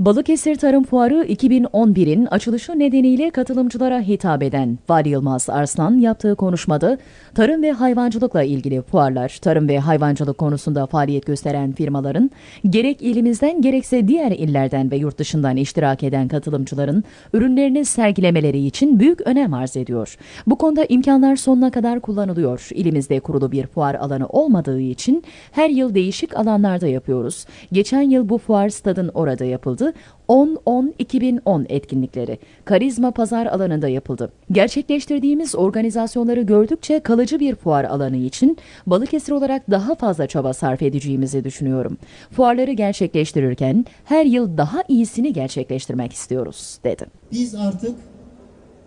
Balıkesir Tarım Fuarı 2011'in açılışı nedeniyle katılımcılara hitap eden Vali Yılmaz Arslan yaptığı konuşmada tarım ve hayvancılıkla ilgili fuarlar, tarım ve hayvancılık konusunda faaliyet gösteren firmaların gerek ilimizden gerekse diğer illerden ve yurt dışından iştirak eden katılımcıların ürünlerini sergilemeleri için büyük önem arz ediyor. Bu konuda imkanlar sonuna kadar kullanılıyor. İlimizde kurulu bir fuar alanı olmadığı için her yıl değişik alanlarda yapıyoruz. Geçen yıl bu fuar stadın orada yapıldı. 10-10-2010 etkinlikleri Karizma Pazar alanında yapıldı. Gerçekleştirdiğimiz organizasyonları gördükçe kalıcı bir fuar alanı için Balıkesir olarak daha fazla çaba sarf edeceğimizi düşünüyorum. Fuarları gerçekleştirirken her yıl daha iyisini gerçekleştirmek istiyoruz, dedi. Biz artık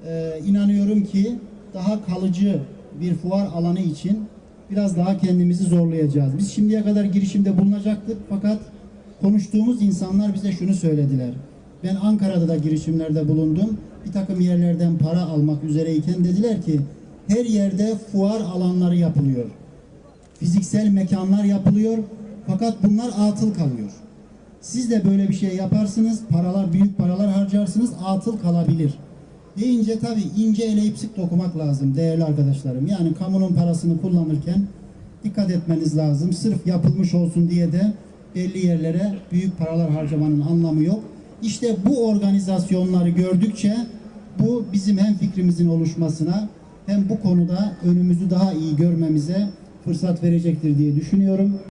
e, inanıyorum ki daha kalıcı bir fuar alanı için biraz daha kendimizi zorlayacağız. Biz şimdiye kadar girişimde bulunacaktık fakat konuştuğumuz insanlar bize şunu söylediler. Ben Ankara'da da girişimlerde bulundum. Bir takım yerlerden para almak üzereyken dediler ki her yerde fuar alanları yapılıyor. Fiziksel mekanlar yapılıyor fakat bunlar atıl kalıyor. Siz de böyle bir şey yaparsınız, paralar büyük paralar harcarsınız, atıl kalabilir. Deyince tabii ince eleyip sık dokumak lazım değerli arkadaşlarım. Yani kamunun parasını kullanırken dikkat etmeniz lazım. Sırf yapılmış olsun diye de belli yerlere büyük paralar harcamanın anlamı yok. İşte bu organizasyonları gördükçe bu bizim hem fikrimizin oluşmasına hem bu konuda önümüzü daha iyi görmemize fırsat verecektir diye düşünüyorum.